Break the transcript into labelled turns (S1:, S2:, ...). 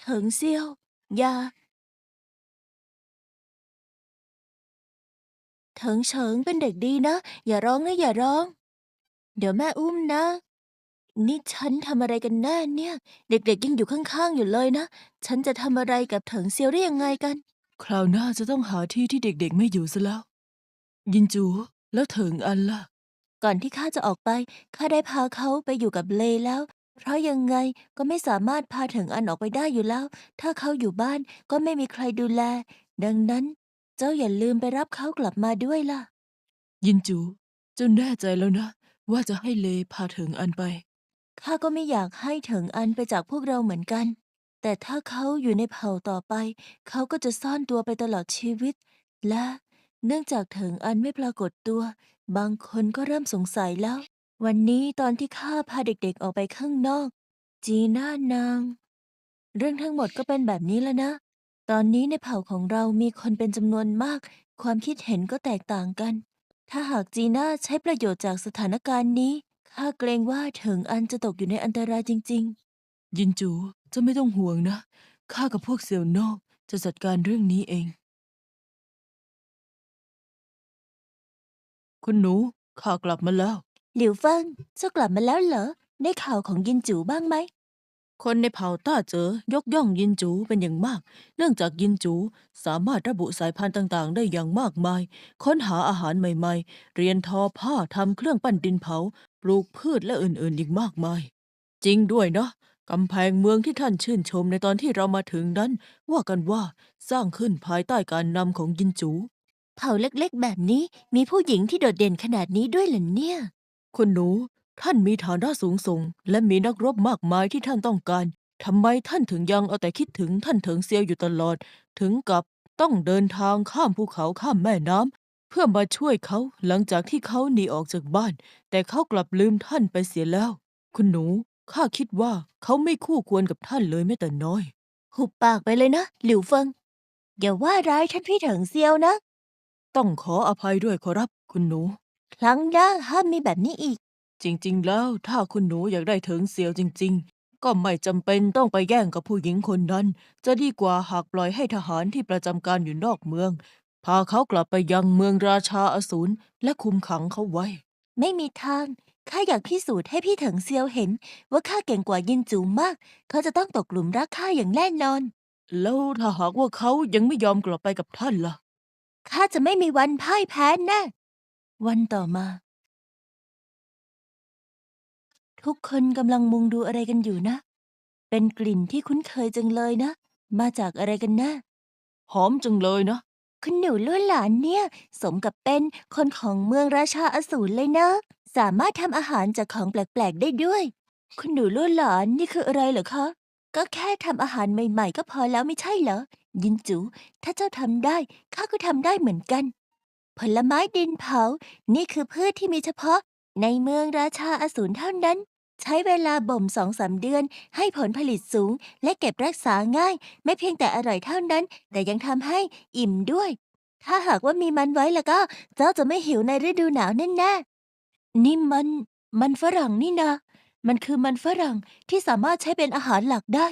S1: เถิงเซียว อย่า เถิงเฉิงเป็นเด็กดีนะ อย่าร้องนะอย่าร้อง เดี๋ยวแม่อุ้มนะ นี่ฉันทำอะไรกันแน่เนี่ย เด็กๆยังอยู่ข้างๆอยู่เลยนะ ฉันจะทำอะไรกับเถิงเซียวได้ยังไงกัน
S2: คราวหน้าจะต้องหาที่ที่เด็กๆไม่อยู่ซะแล้ว ยินจูแล้วเถิงอันล่ะ
S1: ก่อนที่ข้าจะออกไป ข้าได้พาเขาไปอยู่กับเลแล้ว เพราะยังไงก็ไม่สามารถพาเถิงอันออกไปได้อยู่แล้ว ถ้าเขาอยู่บ้านก็ไม่มีใครดูแล ดังนั้น เจ้าอย่าลืมไปรับเขากลับมาด้วยล่ะ
S2: ยินจูเจ้าแน่ใจแล้วนะ ว่าจะให้เลพาเถิงอันไป
S1: ข้าก็ไม่อยากให้เถิงอันไปจากพวกเราเหมือนกัน แต่ถ้าเขาอยู่ในเผ่าต่อไป เขาก็จะซ่อนตัวไปตลอดชีวิต และเนื่องจากเถิงอันไม่ปรากฏตัว บางคนก็เริ่มสงสัยแล้ว วันนี้ตอนที่ข้าพาเด็กๆออกไปข้างนอก จีน่านาง เรื่องทั้งหมดก็เป็นแบบนี้แล้วนะ ตอนนี้ในเผ่าของเรามีคนเป็นจำนวนมาก ความคิดเห็นก็แตกต่างกัน ถ้าหากจีน่าใช้ประโยชน์จากสถานการณ์นี้ข้าเกรงว่าเถิงอันจะตกอยู่ในอันตรายจริง
S2: ยินจูเจ้าไม่ต้องห่วงนะ ข้ากับพวกเสี่ยวนอกจะจัดการเรื่องนี้เอง คุณหนูข้ากลับมาแล้ว
S1: หลิวเฟิงเจ้ากลับมาแล้วเหรอได้ข่าวของยินจูบ้างไหม
S2: คนในเผ่าต้าเจอยกย่องยินจูเป็นอย่างมาก เนื่องจากยินจูสามารถระบุสายพันธุ์ต่างๆ ได้อย่างมากมาย ค้นหาอาหารใหม่ๆ เรียนทอผ้าทำเครื่องปั้นดินเผา ปลูกพืชและอื่นๆ อีกมากมาย จริงด้วยนะกำแพงเมืองที่ท่านชื่นชมในตอนที่เรามาถึงนั้น ว่ากันว่าสร้างขึ้นภายใต้การนำของยินจู
S1: เผ่าเล็กๆ แบบนี้มีผู้หญิงที่โดดเด่นขนาดนี้ด้วยเหรอเนี่ย
S2: คุณหนู ท่านมีฐานะสูงส่ง และมีนักรบมากมายที่ท่านต้องการ ทำไมท่านถึงยังเอาแต่คิดถึงท่านเถิงเซียวอยู่ตลอด ถึงกับต้องเดินทางข้ามภูเขาข้ามแม่น้ำเพื่อมาช่วยเขาหลังจากที่เขาหนีออกจากบ้าน แต่เขากลับลืมท่านไปเสียแล้ว คุณหนู ข้าคิดว่าเขาไม่คู่ควรกับท่านเลยแม้แต่น้อย
S1: หุบปากไปเลยนะ หลิวเฟิง อย่าว่าร้ายท่านพี่เถิงเซียวนะ
S2: ต้องขออภัยด้วยขอรับคุณหนู
S1: ครั้งหน้าห้ามมีแบบนี้อีก
S2: จริง ๆ แล้วถ้าคุณหนูอยากได้เถิงเซียวจริง ๆ ก็ไม่จำเป็นต้องไปแย่งกับผู้หญิงคนนั้น จะดีกว่าหากปล่อยให้ทหารที่ประจำการอยู่นอกเมือง พาเขากลับไปยังเมืองราชาอสูรและคุมขังเขาไว้
S1: ไม่มีทาง ข้าอยากพิสูจน์ให้พี่เถิงเซียวเห็น ว่าข้าเก่งกว่ายินจูมาก เขาจะต้องตกหลุมรักข้าอย่างแน่นอน
S2: แล้วถ้าหากว่าเขายังไม่ยอมกลับไปกับท่านล่ะ
S1: ข้าจะไม่มีวันพ่ายแพ้แน่ วันต่อมา ทุกคนกำลังมุงดูอะไรกันอยู่นะ เป็นกลิ่นที่คุ้นเคยจังเลยนะ มาจากอะไรกันแนะ่
S2: หอมจังเลยนะ
S1: คุณหนูล้วนหลานเนี่ย สมกับเป็นคนของเมืองราชาอสูรเลยนะ สามารถทำอาหารจากของแปลกๆได้ด้วย คุณหนูล้วนหลานนี่คืออะไรเหรอคะ ก็แค่ทำอาหารใหม่ๆ ก็พอแล้วไม่ใช่เหรอ ยินจู ถ้าเจ้าทำได้ข้าก็ทำได้เหมือนกัน ผลไม้ดินเผา นี่คือพืชที่มีเฉพาะ ในเมืองราชาอสูรเท่านั้น ใช้เวลาบ่มสองสามเดือน ให้ผลผลิตสูง และเก็บรักษาง่าย ไม่เพียงแต่อร่อยเท่านั้น แต่ยังทำให้อิ่มด้วย ถ้าหากว่ามีมันไว้แล้วก็ เจ้าจะไม่หิวในฤดูหนาวแน่ๆนี่มัน มันฝรั่งนี่นามันคือมันฝรั่งที่สามารถใช้เป็นอาหารหลักได้